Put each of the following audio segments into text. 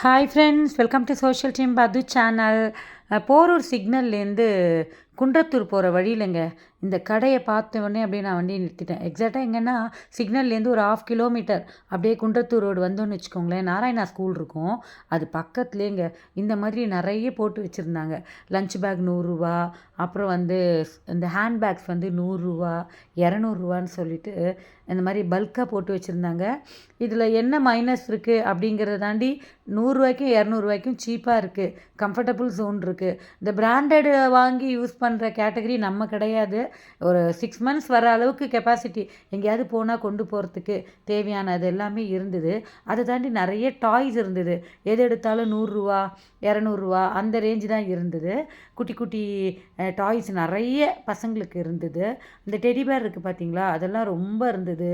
Hi friends, welcome to Social Team Badu channel. Porur சிக்னல்லேருந்து Kundrathur போகிற வழியிலங்க இந்த கடையை பார்த்த உடனே அப்படியே நான் வண்டியை நிறுத்திட்டேன். எக்ஸாக்டாக எங்கன்னா சிக்னல்லேருந்து ஒரு ஆஃப் கிலோமீட்டர் அப்படியே குன்றத்தூர் ரோடு வந்தோன்னு வச்சுக்கோங்களேன் நாராயணா ஸ்கூல் இருக்கும். அது பக்கத்துலேங்க இந்த மாதிரி நிறைய போட்டு வச்சுருந்தாங்க. லஞ்ச் பேக் நூறுரூவா அப்புறம் வந்து இந்த ஹேண்ட் பேக்ஸ் வந்து நூறுரூவா இரநூறுவான்னு சொல்லிட்டு இந்த மாதிரி பல்காக போட்டு வச்சுருந்தாங்க. இதில் என்ன மைனஸ் இருக்குது அப்படிங்கிறத தாண்டி நூறுரூவாய்க்கும் இரநூறுவாய்க்கும் சீப்பாக இருக்குது கம்ஃபர்டபுள் ஜோன் இருக்குது இந்த பிராண்டடு வாங்கி யூஸ் பண்ணுற கேட்டகரி நம்ம கிடையாது. ஒரு சிக்ஸ் மந்த்ஸ் வர அளவுக்கு கெப்பாசிட்டி எங்கேயாவது போனால் கொண்டு போகிறதுக்கு தேவையானது எல்லாமே இருந்தது. அதை தாண்டி நிறைய டாய்ஸ் இருந்தது. எது எடுத்தாலும் நூறுரூவா இரநூறுவா அந்த ரேஞ்சு தான் இருந்தது. குட்டி குட்டி டாய்ஸ் நிறைய பசங்களுக்கு இருந்தது. இந்த டெடி பேர் இருக்குது பார்த்தீங்களா அதெல்லாம் ரொம்ப இருந்தது.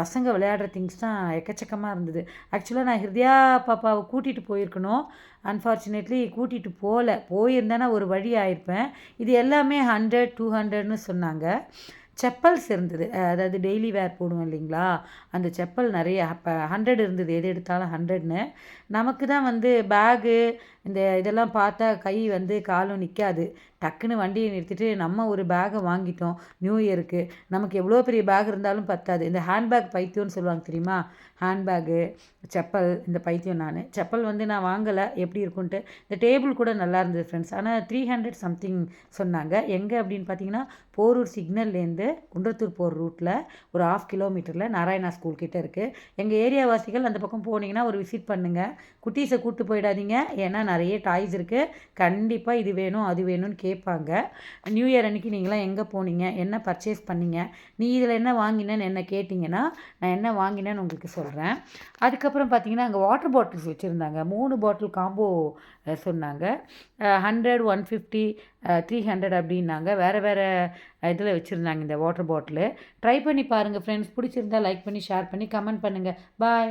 பசங்க விளையாடுற திங்ஸ் தான் எக்கச்சக்கமாக இருந்தது. ஆக்சுவலாக நான் ஹிருதயா பாப்பாவை கூட்டிகிட்டு போயிருக்கணும். அன்ஃபார்ச்சுனேட்லி கூட்டிகிட்டு போகல போயிருந்தேன்னா ஒரு வழி ஆயிருப்பேன். இது எல்லாமே ஹண்ட்ரட் டூ ஹண்ட்ரட்னு சொன்னாங்க. செப்பல்ஸ் இருந்தது அதாவது டெய்லி வேர் போடுவோம் இல்லைங்களா? அந்த செப்பல் நிறைய இப்போ ஹண்ட்ரட் இருந்தது. எது எடுத்தாலும் ஹண்ட்ரட்னு நமக்கு தான் வந்து பேகு இந்த இதெல்லாம் பார்த்தா கை வந்து காலும் நிற்காது டக்குன்னு வண்டியை நிறுத்திட்டு நம்ம ஒரு பேகை வாங்கிட்டோம். நியூ இயருக்கு நமக்கு எவ்வளோ பெரிய பேக் இருந்தாலும் பத்தாது. இந்த ஹேண்ட்பேக் பைத்தியம்னு சொல்லுவாங்க தெரியுமா? ஹேண்ட்பேகு செப்பல் இந்த பைத்தியம் நான். செப்பல் வந்து நான் வாங்கலை. எப்படி இருக்குன்ட்டு இந்த டேபிள் கூட நல்லா இருந்தது ஃப்ரெண்ட்ஸ் ஆனால் த்ரீ ஹண்ட்ரட் சம்திங் சொன்னாங்க. எங்கே அப்படின்னு பார்த்தீங்கன்னா போரூர் சிக்னல்லேருந்து குன்றத்தூர் போகிற ரூட்டில் ஒரு ஆஃப் கிலோமீட்டரில் நாராயணா ஸ்கூல் கிட்டே இருக்குது எங்கள் ஏரியாவாசிகள் அந்த பக்கம் போனீங்கன்னா ஒரு விசிட் பண்ணுங்கள் குட்டீஸை கூப்பிட்டு போயிடாதீங்க. ஏன்னா நிறைய டாய்ஸ் இருக்குது கண்டிப்பாக இது வேணும் அது வேணும்னு கேட்பாங்க. நியூ இயர் அன்றைக்கி நீங்களாம் எங்கே போனீங்க? என்ன பர்ச்சேஸ் பண்ணீங்க? நீ இதில் என்ன வாங்கினேன்னு என்ன கேட்டிங்கன்னா நான் என்ன வாங்கினேன்னு உங்களுக்கு சொல்கிறேன் அதுக்கப்புறம் பார்த்தீங்கன்னா அங்கே வாட்டர் பாட்டில்ஸ் வச்சுருந்தாங்க. மூணு பாட்டில் காம்போ சொன்னாங்க. Hundred one fifty three hundred அப்படின்னாங்க. வேறு வேறு இதில் வச்சுருந்தாங்க இந்த வாட்டர் பாட்டிலு. ட்ரை பண்ணி பாருங்கள் ஃப்ரெண்ட்ஸ் பிடிச்சிருந்தா லைக் பண்ணி ஷேர் பண்ணி கமெண்ட் பண்ணுங்கள் பாய்